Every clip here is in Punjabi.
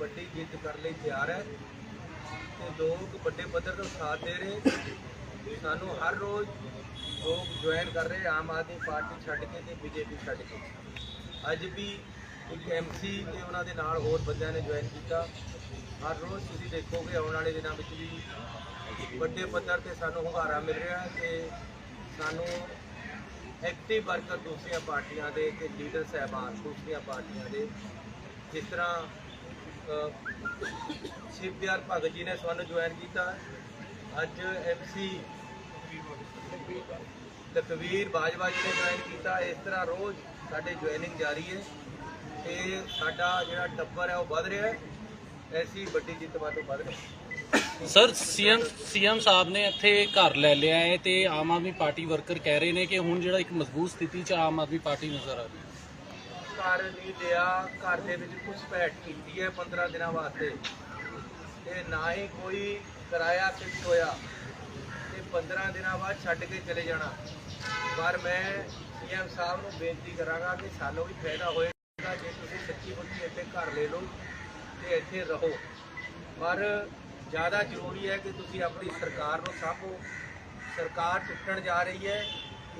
ਵੱਡੀ ਜਿੱਤ ਕਰਨ ਲਈ ਤਿਆਰ ਹੈ ਤੇ ਲੋਕ ਵੱਡੇ ਪੱਧਰ ਤੋਂ ਸਾਥ ਦੇ ਰਹੇ ਸਾਨੂੰ ਹਰ ਰੋਜ਼ ਲੋਕ ਜੁਆਇਨ ਕਰ ਰਹੇ, ਆਮ ਆਦਮੀ ਪਾਰਟੀ ਛੱਡ ਕੇ ਤੇ ਬੀਜੇਪੀ ਛੱਡ ਕੇ। ਅੱਜ ਵੀ ਇੱਕ ਐਮਸੀ ਤੇ ਉਹਨਾਂ ਦੇ ਨਾਲ ਹੋਰ ਬੰਦਿਆਂ ਨੇ ਜੁਆਇਨ ਕੀਤਾ। ਹਰ ਰੋਜ਼ ਤੁਸੀਂ ਦੇਖੋਗੇ, ਆਉਣ ਵਾਲੇ ਦਿਨਾਂ ਵਿੱਚ ਵੀ ਵੱਡੇ ਪੱਧਰ ਤੇ ਸਾਨੂੰ ਹੁੰਗਾਰਾ ਮਿਲ ਰਿਹਾ ਹੈ ਤੇ ਸਾਨੂੰ ਐਕਟਿਵ ਵਰਕਰ ਦੂਸਰੀਆਂ ਪਾਰਟੀਆਂ ਦੇ ਤੇ ਲੀਡਰ ਸਹਿਬਾਨ ਦੂਸਰੀਆਂ ਪਾਰਟੀਆਂ ਦੇ ਜਿਸ ਤਰ੍ਹਾਂ ਅ, ਸ਼ਿਵਦਿਆਲ ਭਗਤ ਜੀ ਨੇ ਸਾਨੂੰ ਜੁਆਇਨ ਕੀਤਾ। ਅੱਜ ਐਮਸੀ ਲਖਵੀਰ ਬਾਜਵਾ ਜੀ ਨੇ ਜੁਆਇਨ ਕੀਤਾ। ਇਸ ਤਰ੍ਹਾਂ ਰੋਜ਼ ਸਾਡੇ ਜੁਆਇਨਿੰਗ ਜਾਰੀ ਹੈ ਤੇ ਸਾਡਾ ਜਿਹੜਾ ਟੱਬਰ ਹੈ ਉਹ ਵੱਧ ਰਿਹਾ ਹੈ। ਐਸੀ ਵੱਡੀ ਜਿੱਤ ਵੱਧ ਵੱਧ ਰਿਹਾ ਹੈ। ਸਰ ਸੀਐਮ ਸੀਐਮ ਸਾਹਿਬ ਨੇ ਇੱਥੇ ਘਰ ਲੈ ਲਿਆ ਹੈ ਤੇ ਆਮ ਆਦਮੀ ਪਾਰਟੀ ਵਰਕਰ ਕਹਿ ਰਹੇ ਨੇ ਕਿ ਹੁਣ ਜਿਹੜਾ ਇੱਕ ਮਜ਼ਬੂਤ ਸਥਿਤੀ 'ਚ ਆਮ ਆਦਮੀ ਪਾਰਟੀ ਨਜ਼ਰ ਆ ਰਹੀ ਹੈ। ਘਰ ਨਹੀਂ ਲਿਆ, ਘਰ ਦੇ ਵਿੱਚ ਘੁਸਪੈਠ ਕੀਤੀ ਹੈ 15 ਦਿਨਾਂ ਵਾਸਤੇ। ਤੇ ਨਾ ਹੀ ਕੋਈ ਕਿਰਾਇਆ ਫਿਕਸ ਹੋਇਆ। ਤੇ 15 ਦਿਨਾਂ ਬਾਅਦ ਛੱਡ ਕੇ ਚਲੇ ਜਾਣਾ। ਪਰ ਮੈਂ ਸੀਐਮ ਸਾਹਿਬ ਨੂੰ ਬੇਨਤੀ ਕਰਾਂਗਾ ਕਿ ਸਾਨੂੰ ਵੀ ਫਾਇਦਾ ਹੋਏਗਾ, ਜੇ ਤੁਸੀਂ ਸੱਚੀ ਮੁੱਚੀ ਇੱਥੇ ਘਰ ਲੈ ਲਓ ਤੇ ਇੱਥੇ ਰਹੋ। ਪਰ ਜ਼ਿਆਦਾ ਜ਼ਰੂਰੀ ਹੈ ਕਿ ਤੁਸੀਂ ਆਪਣੀ ਸਰਕਾਰ ਨੂੰ ਸਾਂਭੋ। ਸਰਕਾਰ ਟੁੱਟਣ ਜਾ ਰਹੀ ਹੈ।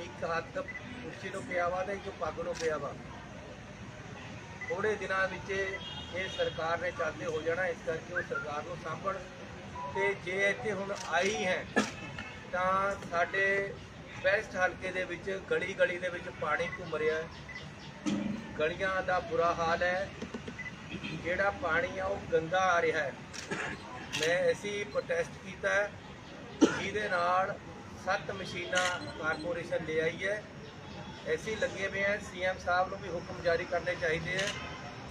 ਇੱਕ ਹੱਥ ਕੁਰਸੀ ਨੂੰ ਪਿਆ ਵਾ ਤੇ ਇੱਕ ਪੱਗ ਨੂੰ ਪਿਆ ਵਾ ਥੋੜੇ ਦਿਨਾਂ ਵਿੱਚ ਇਹ ਸਰਕਾਰ ਨੇ ਚਾਲਦੇ ਹੋ ਜਾਣਾ, ਇਸ ਕਰਕੇ ਉਹ ਸਰਕਾਰ ਨੂੰ ਸਾਂਭਣ। ਤੇ ਜੇ ਇੱਥੇ ਹੁਣ ਆਈ ਹੈ, ਤਾਂ ਸਾਡੇ ਵੈਸਟ ਹਲਕੇ ਦੇ ਵਿੱਚ ਗਲੀ ਗਲੀ ਦੇ ਵਿੱਚ ਪਾਣੀ ਘੁੰਮ ਰਿਹਾ ਹੈ। ਗਲੀਆਂ ਦਾ ਬੁਰਾ ਹਾਲ ਹੈ। ਜਿਹੜਾ ਪਾਣੀ ਆ, ਉਹ ਗੰਦਾ ਆ ਰਿਹਾ ਹੈ। ਮੈਂ ਅਸੀਂ ਪ੍ਰੋਟੈਸਟ ਕੀਤਾ ਜਿਹਦੇ ਨਾਲ ਸੱਤ ਮਸ਼ੀਨਾਂ ਕਾਰਪੋਰੇਸ਼ਨ ਲੈ ਆਈ ਹੈ। ਐਸੀ ਲੱਗੇ ਹੋਏ ਹੈ ਸੀਐਮ ਸਾਹਿਬ ਨੂੰ ਵੀ ਹੁਕਮ ਜਾਰੀ ਕਰਨੇ ਚਾਹੀਦੇ ਹੈ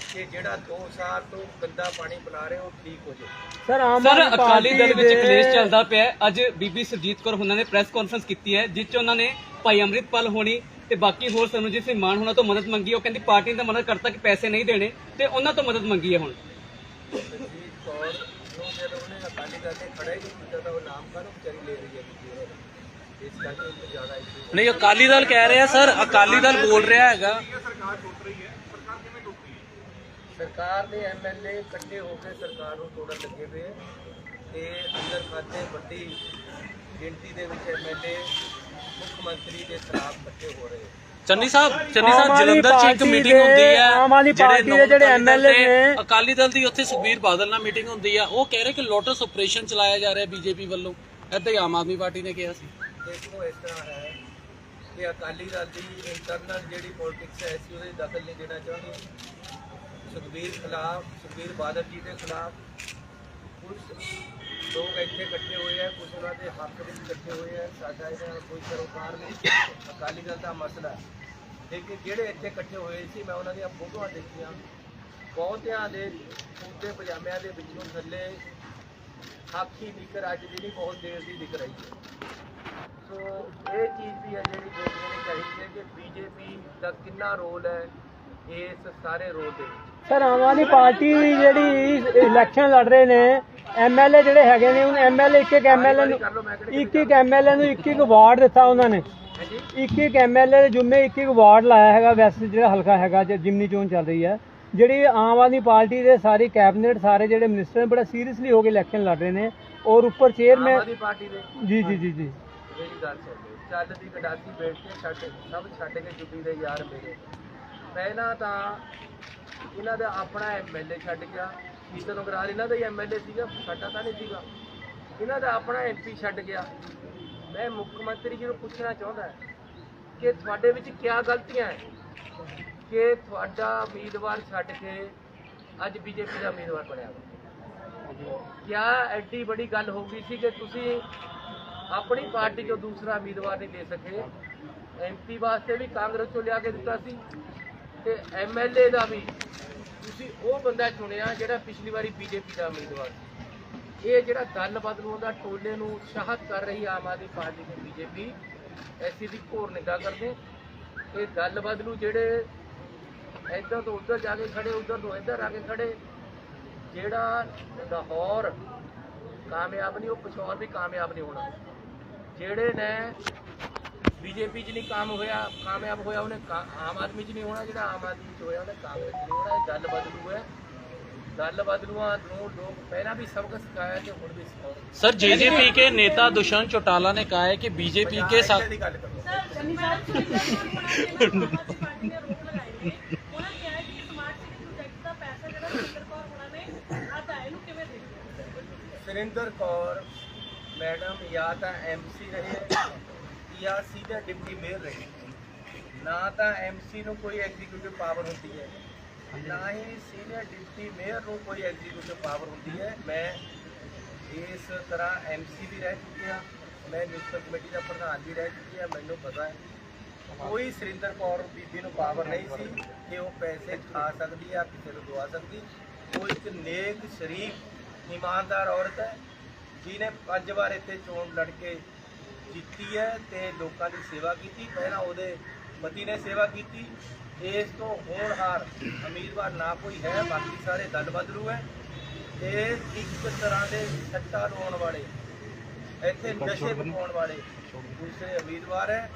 ਕਿ ਜਿਹੜਾ 2 ਸਾਲ ਤੋਂ ਗੰਦਾ ਪਾਣੀ ਪਿਲਾ ਰਹੇ ਉਹ ਠੀਕ ਹੋ ਜਾਏ ਸਰ ਆਮ ਸਰ ਅਕਾਲੀ ਦਲ ਵਿੱਚ ਕਲੇਸ਼ ਚੱਲਦਾ ਪਿਆ ਹੈ। ਅੱਜ ਬੀਬੀ ਸਰਜੀਤ ਕੌਰ ਉਹਨਾਂ ਨੇ ਪ੍ਰੈਸ ਕਾਨਫਰੰਸ ਕੀਤੀ ਹੈ ਜਿਸ 'ਚ ਉਹਨਾਂ ਨੇ ਭਾਈ ਅੰਮ੍ਰਿਤਪਾਲ ਹੋਣੀ ਤੇ ਬਾਕੀ ਹੋਰ ਸਰਨਜੀਤ ਸਿੰਘ ਮਾਨ ਹੋਣਾ ਤੋਂ ਮਦਦ ਮੰਗੀ ਉਹ ਕਹਿੰਦੀ ਪਾਰਟੀ ਨੇ ਤਾਂ ਮਦਦ ਕਰਤਾ ਕਿ ਪੈਸੇ ਨਹੀਂ ਦੇਣੇ ਤੇ ਉਹਨਾਂ ਤੋਂ ਮਦਦ ਮੰਗੀ ਹੈ ਹੁਣ। ਸਰਜੀਤ ਕੌਰ ਨੂੰ ਜਦੋਂ ਉਹਨੇ ਅਕਾਲੀ ਦਲ ਨੇ ਖੜਾ ਹੀ ਨਹੀਂ ਕੀਤਾ ਤਾਂ ਉਹ ਨਾਮ ਕਾਹਨੂੰ ਵਿਚਾਰੀ ਲੈ ਰਹੀ ਹੈ ਦੂਜੀ ਵਾਰ ਇਸ ਕਰਕੇ ਉਹ ਤੋਂ ਜ਼ਿਆਦਾ ਇਸ਼ੂ ਨਹੀਂ ਅਕਾਲੀ ਦਲ ਕਹਿ ਰਿਹਾ ਸਰ ਅਕਾਲੀ ਦਲ ਬੋਲ ਰਿਹਾ ਹੈਗਾ। ਸਰਕਾਰ ਦੇ ਐਮਐਲਏ ਇਕੱਠੇ ਹੋ ਕੇ ਸਰਕਾਰ ਨੂੰ ਤੋੜਨ ਲੱਗੇ ਪਏ ਹੈ ਤੇ ਅੰਦਰ ਖਾਤੇ ਵੱਡੀ ਗਿਣਤੀ ਦੇ ਵਿੱਚ ਐਮਐਲਏ ਮੁੱਖ ਮੰਤਰੀ ਦੇ ਖਿਲਾਫ ਇਕੱਠੇ ਹੋ ਰਹੇ ਹੈ ਚੰਨੀ ਸਾਹਿਬ ਚੰਨੀ ਆਮ ਸਾਹਿਬ ਆਦਮੀ ਜਲੰਧਰ 'ਚ ਇੱਕ ਪਾਰਟੀ ਮੀਟਿੰਗ ਦੇ- ਹੁੰਦੀ ਹੈ ਆਮ ਆਦਮੀ ਪਾਰਟੀ ਦੇ ਜਿਹੜੇ ਅਕਾਲੀ ਦਲ MLA ਦੇ- ਨੇ- ਅਕਾਲੀ ਦਲ ਦੀ ਉੱਥੇ ਸੁਖਬੀਰ ਬਾਦਲ ਨਾਲ ਮੀਟਿੰਗ ਹੁੰਦੀ ਆ ਉਹ ਕਹਿ ਰਹੇ ਕਿ ਲੋਟਸ ਆਪਰੇਸ਼ਨ ਚਲਾਇਆ ਜਾ ਰਿਹਾ ਬੀਜੇਪੀ ਵੱਲੋਂ। ਏਦਾਂ ਹੀ ਆਮ ਆਦਮੀ ਪਾਰਟੀ ਨੇ ਕਿਹਾ ਸੀ। ਦੇਖੋ, ਇਸ ਤਰ੍ਹਾਂ ਹੈ ਕਿ ਅਕਾਲੀ ਦਲ ਦੀ ਇੰਟਰਨਲ ਜਿਹੜੀ ਪੋਲਿਟਿਕਸ ਹੈ ਅਸੀਂ ਉਹਦੇ ਦਖਲ ਨਹੀਂ ਦੇਣਾ ਚਾਹੁੰਦੇ। ਸੁਖਬੀਰ ਖਿਲਾਫ, ਸੁਖਬੀਰ ਬਾਦਲ ਜੀ ਦੇ ਖਿਲਾਫ ਕੁਝ ਲੋਕ ਇੱਥੇ ਇਕੱਠੇ ਹੋਏ ਆ ਕੁਝ ਉਹਨਾਂ ਦੇ ਹੱਕ ਵਿੱਚ ਇਕੱਠੇ ਹੋਏ ਆ ਸਾਡਾ ਇਹਨਾਂ ਨਾਲ ਕੋਈ ਸਰੋਕਾਰ ਨਹੀਂ। ਅਕਾਲੀ ਦਲ ਦਾ ਮਸਲਾ ਲੇਕਿਨ ਜਿਹੜੇ ਇੱਥੇ ਇਕੱਠੇ ਹੋਏ ਸੀ, ਮੈਂ ਉਹਨਾਂ ਦੀਆਂ ਫੋਟੋਆਂ ਦੇਖੀਆਂ। ਬਹੁਤਿਆਂ ਦੇ ਕੁੜਤੇ ਪਜਾਮਿਆਂ ਦੇ ਵਿੱਚੋਂ ਥੱਲੇ ਖਾਕੀ ਨਿਕਰ ਅੱਜ ਦੀ ਨਹੀਂ, ਬਹੁਤ ਦੇਰ ਦੀ ਦਿਖ ਰਹੀ ਹੈ। ਸੋ ਇਹ ਚੀਜ਼ ਵੀ ਹੈ ਜਿਹੜੀ ਦੇਖਣੀ ਚਾਹੀਦੀ ਹੈ ਕਿ ਬੀਜੇਪੀ ਦਾ ਕਿੰਨਾ ਰੋਲ ਹੈ ਇਸ ਸਾਰੇ ਰੋਲ ਦੇ ਵਿੱਚ। ਸਰ ਆਮ ਆਦਮੀ ਪਾਰਟੀ ਜਿਹੜੀ ਇਲੈਕਸ਼ਨ ਲੜ ਰਹੇ ਨੇ ਐਮਐਲਏ ਜਿਹੜੇ ਹੈਗੇ ਨੇ ਉਹਨਾਂ ਐਮਐਲਏ ਇੱਕ ਇੱਕ ਐਮਐਲਏ ਨੂੰ ਇੱਕ ਇੱਕ ਐਮਐਲਏ ਨੂੰ ਇੱਕ ਇੱਕ ਵਾਰਡ ਦਿੱਤਾ ਉਹਨਾਂ ਨੇ। ਇੱਕ ਇੱਕ ਐਮਐਲਏ ਦੇ ਜੁਮੇ ਇੱਕ ਇੱਕ ਵਾਰਡ ਲਾਇਆ ਹੈਗਾ ਵੈਸਟ ਜਿਹੜਾ ਹਲਕਾ ਹੈਗਾ ਜੇ ਜਿਮਨੀ ਚੋਣ ਚੱਲ ਰਹੀ ਹੈ। ਜਿਹੜੀ ਆਮ ਆਦਮੀ ਪਾਰਟੀ ਦੇ ਸਾਰੀ ਕੈਬਨਿਟ ਸਾਰੇ ਜਿਹੜੇ ਮਿਨਿਸਟਰ ਬੜਾ ਸੀਰੀਅਸਲੀ ਹੋ ਕੇ ਇਲੈਕਸ਼ਨ ਲੜ ਰਹੇ ਨੇ। ਔਰ ਉੱਪਰ ਆਮ ਚੇਅਰਮੈਨ ਆਦਮੀ ਪਾਰਟੀ ਦੇ। ਜੀ ਜੀ ਜੀ ਜੀ। ਮੇਰੀ ਗੱਲ ਸੁਣ ਚੱਲ ਦੀ ਗਡਾਸੀ ਬੈਠ ਕੇ ਛੱਡ, ਸਭ ਛੱਡ ਕੇ ਜੁੱਟੀ ਦੇ ਯਾਰ ਮੇਰੇ। ਪਹਿਲਾਂ ਤਾਂ ਇਹਨਾਂ ਦਾ ਆਪਣਾ ਐਮਐਲਏ ਛੱਡ ਗਿਆ। ਕੀਰਤਨ ਅਗਰਾਲ ਇਹਨਾਂ ਦਾ ਹੀ ਐਮਐਲਏ ਸੀਗਾ, ਸਾਡਾ ਤਾਂ ਨਹੀਂ ਸੀਗਾ। ਇਹਨਾਂ ਦਾ ਆਪਣਾ ਐਮਪੀ ਛੱਡ ਗਿਆ। ਮੈਂ ਮੁੱਖ ਮੰਤਰੀ ਜੀ ਨੂੰ ਪੁੱਛਣਾ ਚਾਹੁੰਦਾ ਕਿ ਤੁਹਾਡੇ ਵਿੱਚ ਕੀ ਗਲਤੀਆਂ ਹੈ? ਕਿ ਤੁਹਾਡਾ ਉਮੀਦਵਾਰ ਛੱਡ ਕੇ ਅੱਜ ਬੀਜੇਪੀ ਦਾ ਉਮੀਦਵਾਰ ਬਣਿਆ। ਵਾ ਕਿਆ ਐਡੀ ਬੜੀ ਗੱਲ ਹੋ ਗਈ ਸੀ ਕਿ ਤੁਸੀਂ ਆਪਣੀ ਪਾਰਟੀ ਚੋਂ ਦੂਸਰਾ ਉਮੀਦਵਾਰ ਨਹੀਂ ਦੇ ਸਕੇ। ਐਮਪੀ ਵਾਸਤੇ ਵੀ ਕਾਂਗਰਸ ਚੋਂ ਲਿਆ ਕੇ ਦਿੱਤਾ ਸੀ ਤੇ ਐਮਐਲਏ ਦਾ ਵੀ। ਤੁਸੀਂ ਉਹ ਬੰਦਾ ਚੁਣਿਆ ਜਿਹੜਾ ਪਿਛਲੀ ਵਾਰੀ ਬੀਜੇਪੀ ਦਾ ਉਮੀਦਵਾਰ ਸੀ। ਇਹ ਜਿਹੜਾ ਦਲ ਬਦਲੂ ਦਾ ਟੋਲੇ ਨੂੰ ਉਤਸ਼ਾਹਤ ਕਰ ਰਹੀ ਆਮ ਆਦਮੀ ਪਾਰਟੀ ਤੇ ਬੀਜੇਪੀ ਐਸੀ ਦੀ ਘੋਰ ਨਿੰਦਾ ਕਰਦੇ। ਇਹ ਦਲ ਬਦਲੂ ਜਿਹੜੇ ਇੱਧਰ ਤੋਂ ਉੱਧਰ ਜਾ ਕੇ ਖੜੇ, ਉੱਧਰ ਤੋਂ ਇੱਧਰ ਆ ਕੇ ਖੜੇ, ਜਿਹੜਾ ਲਾਹੌਰ ਕਾਮਯਾਬ ਨਹੀਂ, ਉਹ ਪਿਛੋਰ ਵੀ ਕਾਮਯਾਬ ਨਹੀਂ ਹੋਣਾ। ਜਿਹੜੇ ਨੇ ਬੀਜੇਪੀ 'ਚ ਨਹੀਂ ਕੰਮ ਹੋਇਆ ਕਾਮਯਾਬ ਹੋਇਆ ਉਹਨੇ ਕਾ- ਆਮ ਆਦਮੀ 'ਚ ਨਹੀਂ ਹੋਣਾ ਜਿਹੜਾ ਆਮ ਆਦਮੀ 'ਚ ਹੋਇਆ ਉਹਨੇ ਕਾਂਗਰਸ 'ਚ ਨਹੀਂ ਹੋਣਾ ਇਹ ਗੱਲ ਬਦਲੂ ਹੈ ਦਲ ਬਦਲੂਆਂ ਨੂੰ ਲੋਕ ਪਹਿਲਾਂ ਵੀ ਸਬਕ ਸਿਖਾਇਆ ਤੇ ਹੁਣ ਵੀ ਸਿਖਾਉਣਗੇ सर जेजेपी के नेता दुष्यंत चौटाला ने कहा है कि बीजेपी के साथ ਦੀ ਗੱਲ ਮੈਡਮ ਜਾਂ ਤਾਂ ਐਮਸੀ ਰਹੇ ਜਾਂ ਸੀਧਾ ਡਿਪਟੀ ਮੇਅਰ ਰਹੇ। ਨਾ ਤਾਂ ਐਮਸੀ ਨੂੰ ਕੋਈ ਐਗਜ਼ੀਕਿਊਟਿਵ ਪਾਵਰ ਹੁੰਦੀ ਹੈ। ਨਾ ਹੀ ਸੀਨੀਅਰ ਡਿਪਟੀ ਮੇਅਰ ਨੂੰ ਕੋਈ ਐਗਜ਼ੀਕਿਊਟਿਵ ਪਾਵਰ ਹੁੰਦੀ ਹੈ। ਮੈਂ ਇਸ ਤਰ੍ਹਾਂ ਐਮਸੀ ਵੀ ਰਹਿ ਚੁੱਕਿਆ। ਮੈਂ ਮਿਊਨਿਸਪਲ ਕਮੇਟੀ ਦਾ ਪ੍ਰਧਾਨ ਵੀ ਰਹਿ ਚੁੱਕੀ ਹਾਂ ਮੈਨੂੰ ਪਤਾ ਹੈ। ਕੋਈ ਸੁਰਿੰਦਰ ਕੌਰ ਬੀਬੀ ਨੂੰ ਪਾਵਰ ਨਹੀਂ ਸੀ ਕਿ ਉਹ ਪੈਸੇ ਖਾ ਸਕਦੀ ਆ ਕਿਸੇ ਨੂੰ ਦਵਾ ਸਕਦੀ। ਉਹ ਇੱਕ ਨੇਕ ਸ਼ਰੀਫ ਇਮਾਨਦਾਰ ਔਰਤ ਹੈ। ਜਿਹਨੇ ਪੰਜ ਵਾਰ ਇੱਥੇ ਚੋਣ ਲੜ ਕੇ ਜਿੱਤੀ ਹੈ ਤੇ ਲੋਕਾਂ ਦੀ ਸੇਵਾ ਕੀਤੀ ਪਹਿਲਾਂ ਉਹਦੇ ਪਤੀ ਨੇ ਸੇਵਾ ਕੀਤੀ ਇਸ ਤੋਂ ਹੋਣਹਾਰ ਉਮੀਦਵਾਰ ਨਾ ਕੋਈ ਹੈ ਬਾਕੀ ਸਾਰੇ ਦਲ ਬਦਲੂ ਹੈ। ਇਹ ਇੱਕ ਤਰ੍ਹਾਂ ਦੇ ਸੱਟਾ ਲਾਉਣ ਵਾਲੇ ਇੱਥੇ ਨਸ਼ੇ ਪਕਾਉਣ ਵਾਲੇ ਦੂਸਰੇ ਉਮੀਦਵਾਰ ਹੈ।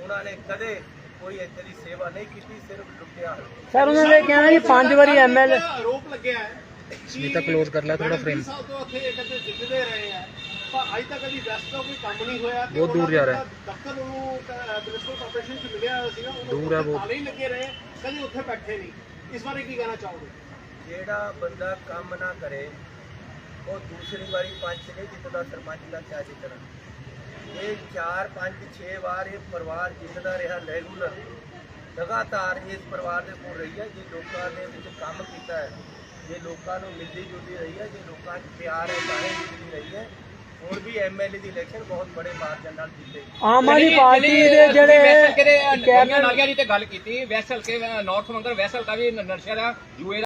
ਉਹਨਾਂ ਨੇ ਕਦੇ ਕੋਈ ਇੱਥੇ ਦੀ ਸੇਵਾ ਨਹੀਂ ਕੀਤੀ ਸਿਰਫ ਲੁੱਟਿਆ। ਸਰ ਉਹਨਾਂ ਨੇ ਕਹਿਣਾ ਕਿ ਪੰਜ ਵਾਰੀ ਐਮਐਲ ਆਰੋਪ ਲੱਗਿਆ ਹੈ। ਨੀਤਾ close ਕਰ ਲੈ ਥੋੜਾ frame। ਸਾਲ ਤੋਂ ਉੱਥੇ ਕਹਿੰਦੇ ਜਿੱਤਦੇ ਰਹੇ ਆ ਪਰ ਅੱਜ ਤੱਕ ਕਦੀ ਵੈਸਟ ਦਾ ਕੋਈ ਕੰਮ ਨਹੀਂ ਹੋਇਆ ਤੇ ਬਹੁਤ ਦੂਰ ਜਾ ਰਿਹਾ ਹੈ। ਦਫ਼ਤਰ ਨੂੰ ਮਿਊਨਿਸਪਲ ਕਾਰਪੋਰੇਸ਼ਨ ਚ ਮਿਲਿਆ ਹੋਇਆ ਸੀਗਾ ਉਹਨੂੰ ਦੂਰ ਹੈ ਬਹੁਤ। ਹੀ ਲੱਗੇ ਰਹੇ ਕਦੀ ਉੱਥੇ ਬੈਠੇ ਨਹੀਂ ਇਸ ਬਾਰੇ ਕੀ ਕਹਿਣਾ ਚਾਹੋਗੇ ਜਿਹੜਾ ਬੰਦਾ ਕੰਮ ਨਾ ਕਰੇ ਉਹ ਦੂਸਰੀ ਵਾਰੀ ਪੰਚ ਨਹੀਂ ਜਿੱਤਦਾ ਸਰਪੰਚ ਦਾ ਕਿਆ ਜਿੱਤਣਾ ਇਹ 4 5 6 ਵਾਰ ਇਹ ਪਰਿਵਾਰ ਜਿੱਤਦਾ ਰਿਹਾ ਰੈਗੂਲਰ ਲਗਾਤਾਰ ਇਸ ਪਰਿਵਾਰ ਦੇ ਕੋਲ ਰਹੀ ਹੈ ਜੇ ਲੋਕਾਂ ਦੇ ਵਿੱਚ ਕੰਮ ਕੀਤਾ ਹੈ ਜੇ ਲੋਕਾਂ ਨੂੰ ਮਿਲਦੀ ਜੁਲਦੀ ਰਹੀ ਹੈ ਜੇ ਲੋਕਾਂ 'ਚ ਪਿਆਰ ਹੈ ਤਾਂ ਹੀ ਜਿੱਤਦੀ ਰਹੀ ਹੈ। ਹੁਣ ਵੀ ਐਮਐਲਏ ਦੀ ਇਲੈਕਸ਼ਨ ਬਹੁਤ ਬੜੇ ਮਾਰਜਨ ਨਾਲ ਜਿੱਤੇ। ਆਮ ਆਦਮੀ ਪਾਰਟੀ ਦੇ ਜਿਹੜੇ ਕੈਬਨਿਟ ਨਾਲੀਆਂ ਦੀ ਤੇ ਗੱਲ ਕੀਤੀ ਵੈਸਲ ਕੇ ਨਾਰਥ ਮੰਗਰ ਵੈਸਲ ਦਾ ਵੀ ਨਰਸ਼ਾ ਦਾ ਯੂਏ